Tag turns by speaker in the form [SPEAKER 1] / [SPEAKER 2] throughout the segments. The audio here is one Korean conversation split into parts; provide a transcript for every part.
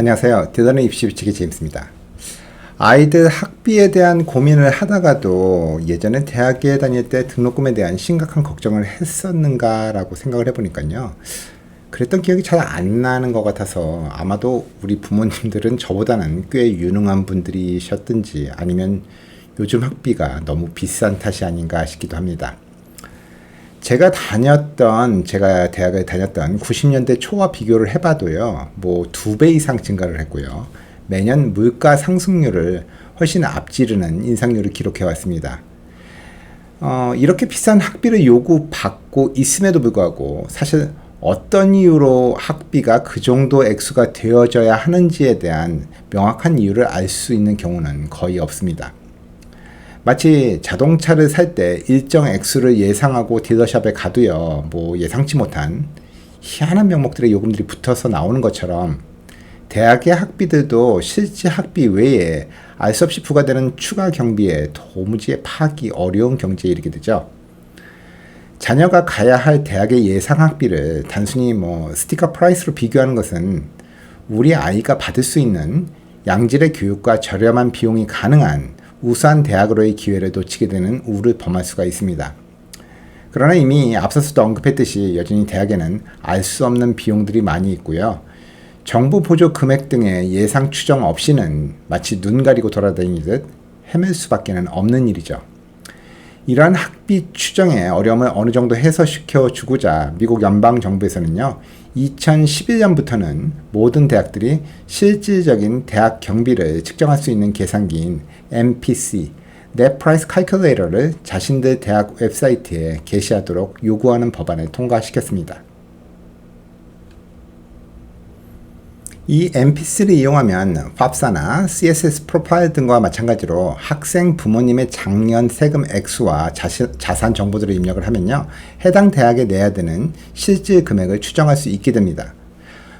[SPEAKER 1] 안녕하세요. 대단한 입시 비치기 제임스입니다. 아이들 학비에 대한 고민을 하다가도 예전에 대학에 다닐 때 등록금에 대한 심각한 걱정을 했었는가라고 생각을 해보니까요. 그랬던 기억이 잘 안 나는 것 같아서 아마도 우리 부모님들은 저보다는 꽤 유능한 분들이셨든지 아니면 요즘 학비가 너무 비싼 탓이 아닌가 싶기도 합니다. 제가 다녔던 제가 대학을 다녔던 90년대 초와 비교를 해봐도요, 뭐 두 배 이상 증가를 했고요. 매년 물가 상승률을 훨씬 앞지르는 인상률을 기록해 왔습니다. 어, 이렇게 비싼 학비를 요구받고 있음에도 불구하고 사실 어떤 이유로 학비가 그 정도 액수가 되어져야 하는지에 대한 명확한 이유를 알 수 있는 경우는 거의 없습니다. 마치 자동차를 살 때 일정 액수를 예상하고 딜러샵에 가도요, 뭐 예상치 못한 희한한 명목들의 요금들이 붙어서 나오는 것처럼 대학의 학비들도 실제 학비 외에 알 수 없이 부과되는 추가 경비에 도무지 파악이 어려운 경지에 이르게 되죠. 자녀가 가야 할 대학의 예상 학비를 단순히 뭐 스티커 프라이스로 비교하는 것은 우리 아이가 받을 수 있는 양질의 교육과 저렴한 비용이 가능한 우수한 대학으로의 기회를 놓치게 되는 우를 범할 수가 있습니다. 그러나 이미 앞서서도 언급했듯이 여전히 대학에는 알 수 없는 비용들이 많이 있고요. 정부 보조 금액 등의 예상 추정 없이는 마치 눈 가리고 돌아다니듯 헤맬 수밖에 없는 일이죠. 이러한 학비 추정의 어려움을 어느 정도 해소시켜 주고자 미국 연방 정부에서는요. 2011년부터는 모든 대학들이 실질적인 대학 경비를 측정할 수 있는 계산기인 MPC, Net Price Calculator를 자신들 대학 웹사이트에 게시하도록 요구하는 법안을 통과시켰습니다. 이 MPC를 이용하면 팝사나 CSS 프로파일 등과 마찬가지로 학생 부모님의 작년 세금 액수와 자시, 자산 정보들을 입력을 하면요. 해당 대학에 내야 되는 실질 금액을 추정할 수 있게 됩니다.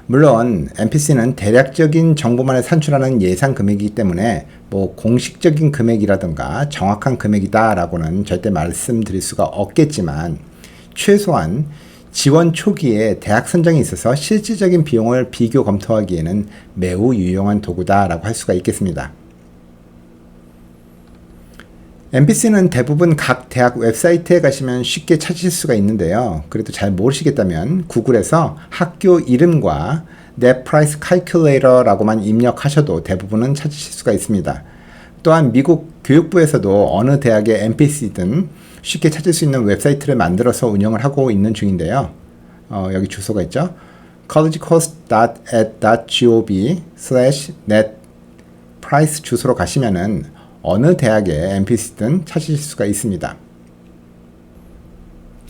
[SPEAKER 1] 물론 MPC는 대략적인 정보만을 산출하는 예상 금액이기 때문에 뭐 공식적인 금액이라든가 정확한 금액이다라고는 절대 말씀드릴 수가 없겠지만 최소한 지원 초기에 대학 선정에 있어서 실질적인 비용을 비교 검토하기에는 매우 유용한 도구다라고 할 수가 있겠습니다. MPC는 대부분 각 대학 웹사이트에 가시면 쉽게 찾으실 수가 있는데요. 그래도 잘 모르시겠다면 구글에서 학교 이름과 Net Price Calculator라고만 입력하셔도 대부분은 찾으실 수가 있습니다. 또한 미국 교육부에서도 어느 대학의 MPC든 쉽게 찾을 수 있는 웹사이트를 만들어서 운영을 하고 있는 중인데요. 어, 여기 주소가 있죠. collegecourse.ed.gov slash net price 주소로 가시면은 어느 대학의 MPC든 찾으실 수가 있습니다.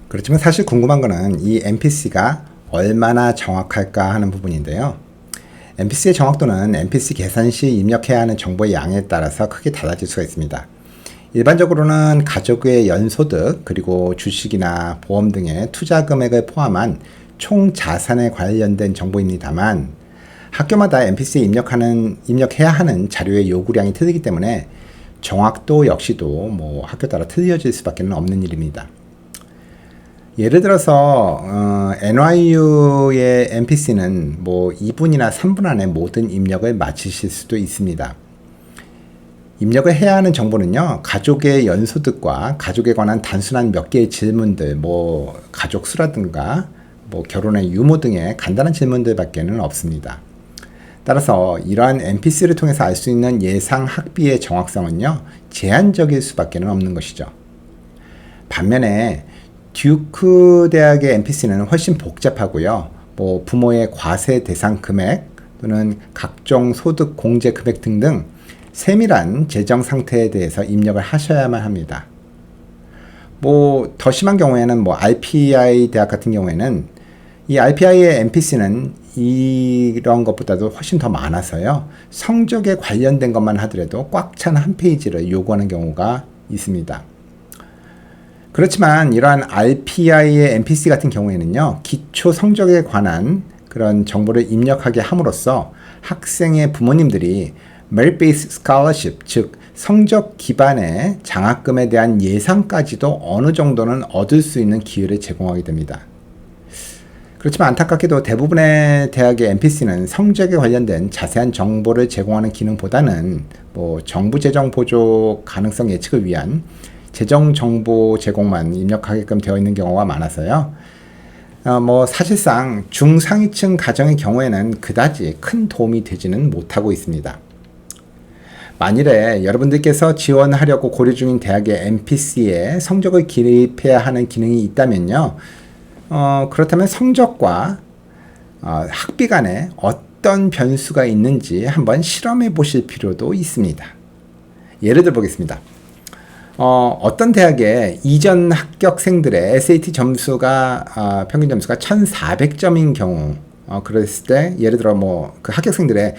[SPEAKER 1] 그렇지만 사실 궁금한 거는 이 MPC가 얼마나 정확할까 하는 부분인데요. MPC의 정확도는 MPC 계산 시 입력해야 하는 정보의 양에 따라서 크게 달라질 수가 있습니다. 일반적으로는 가족의 연소득 그리고 주식이나 보험 등의 투자 금액을 포함한 총 자산에 관련된 정보입니다만 학교마다 MPC에 입력하는 입력해야 하는 자료의 요구량이 틀리기 때문에 정확도 역시도 뭐 학교 따라 틀려질 수밖에 없는 일입니다. 예를 들어서 어, NYU의 MPC는 뭐 2분이나 3분 안에 모든 입력을 마치실 수도 있습니다. 입력을 해야 하는 정보는요, 가족의 연소득과 가족에 관한 단순한 몇 개의 질문들, 뭐, 가족 수라든가, 뭐, 결혼의 유무 등의 간단한 질문들밖에는 없습니다. 따라서 이러한 NPC를 통해서 알 수 있는 예상 학비의 정확성은요, 제한적일 수밖에 없는 것이죠. 반면에, 듀크 대학의 NPC는 훨씬 복잡하고요, 뭐, 부모의 과세 대상 금액, 또는 각종 소득 공제 금액 등등 세밀한 재정 상태에 대해서 입력을 하셔야만 합니다. 뭐 더 심한 경우에는 뭐 RPI 대학 같은 경우에는 이 RPI의 MPC는 이런 것보다도 훨씬 더 많아서요. 성적에 관련된 것만 하더라도 꽉 찬 한 페이지를 요구하는 경우가 있습니다. 그렇지만 이러한 RPI의 MPC 같은 경우에는요. 기초 성적에 관한 그런 정보를 입력하게 함으로써 학생의 부모님들이 merit-based scholarship, 즉 성적 기반의 장학금에 대한 예상까지도 어느 정도는 얻을 수 있는 기회를 제공하게 됩니다. 그렇지만 안타깝게도 대부분의 대학의 NPC는 성적에 관련된 자세한 정보를 제공하는 기능보다는 뭐 정부 재정 보조 가능성 예측을 위한 재정 정보 제공만 입력하게끔 되어 있는 경우가 많아서요. 어, 뭐 사실상 중상위층 가정의 경우에는 그다지 큰 도움이 되지는 못하고 있습니다. 만일에 여러분들께서 지원하려고 고려 중인 대학의 NPC에 성적을 기입해야 하는 기능이 있다면요. 어, 그렇다면 성적과 어, 학비 간에 어떤 변수가 있는지 한번 실험해 보실 필요도 있습니다. 예를 들어 보겠습니다. 어, 어떤 대학의 이전 합격생들의 SAT 점수가 어, 평균 점수가 1,400점인 경우 어, 그랬을 때 예를 들어 뭐 그 합격생들의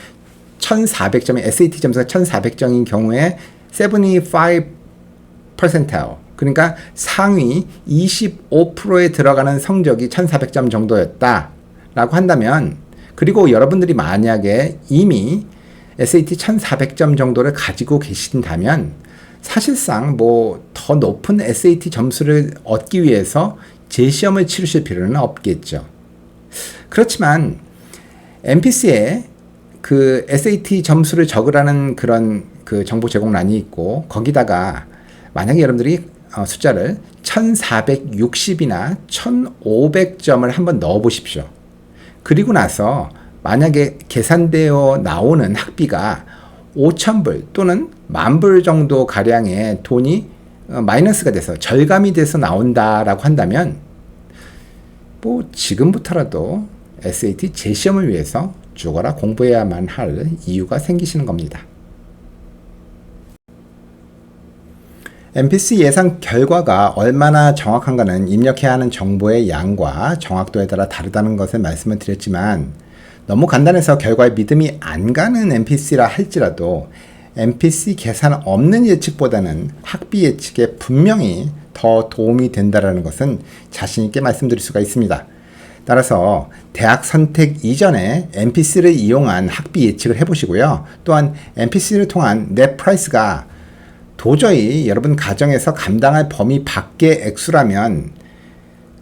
[SPEAKER 1] 1,400점의 SAT 점수가 1,400점인 경우에 75 퍼센타일 그러니까 상위 25%에 들어가는 성적이 1,400점 정도였다라고 한다면 그리고 여러분들이 만약에 이미 SAT 1,400점 정도를 가지고 계신다면 사실상 뭐 더 높은 SAT 점수를 얻기 위해서 재시험을 치르실 필요는 없겠죠. 그렇지만 NPC에 그 SAT 점수를 적으라는 그런 그 정보 제공란이 있고 거기다가 만약에 여러분들이 어, 숫자를 1460이나 1500점을 한번 넣어 보십시오. 그리고 나서 만약에 계산되어 나오는 학비가 5천불 또는 만불 정도 가량의 돈이 어, 마이너스가 돼서 절감이 돼서 나온다라고 한다면 뭐 지금부터라도 SAT 재시험을 위해서 죽어라 공부해야만 할 이유가 생기시는 겁니다. NPC 예상 결과가 얼마나 정확한가는 입력해야 하는 정보의 양과 정확도에 따라 다르다는 것을 말씀을 드렸지만 너무 간단해서 결과에 믿음이 안 가는 NPC라 할지라도 NPC 계산 없는 예측보다는 학비 예측에 분명히 더 도움이 된다는 것은 자신 있게 말씀드릴 수가 있습니다. 따라서 대학 선택 이전에 NPC를 이용한 학비 예측을 해보시고요. 또한 NPC를 통한 넷 프라이스가 도저히 여러분 가정에서 감당할 범위 밖의 액수라면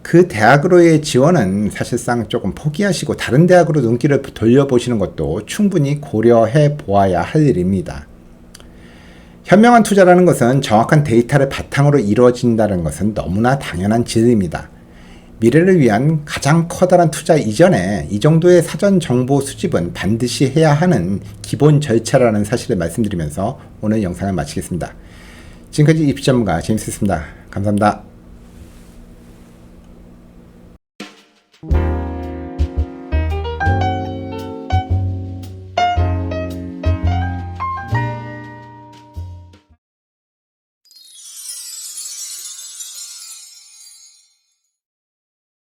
[SPEAKER 1] 그 대학으로의 지원은 사실상 조금 포기하시고 다른 대학으로 눈길을 돌려보시는 것도 충분히 고려해 보아야 할 일입니다. 현명한 투자라는 것은 정확한 데이터를 바탕으로 이루어진다는 것은 너무나 당연한 진리입니다. 미래를 위한 가장 커다란 투자 이전에 이 정도의 사전 정보 수집은 반드시 해야 하는 기본 절차라는 사실을 말씀드리면서 오늘 영상을 마치겠습니다. 지금까지 입시 전문가 제임스였습니다. 감사합니다.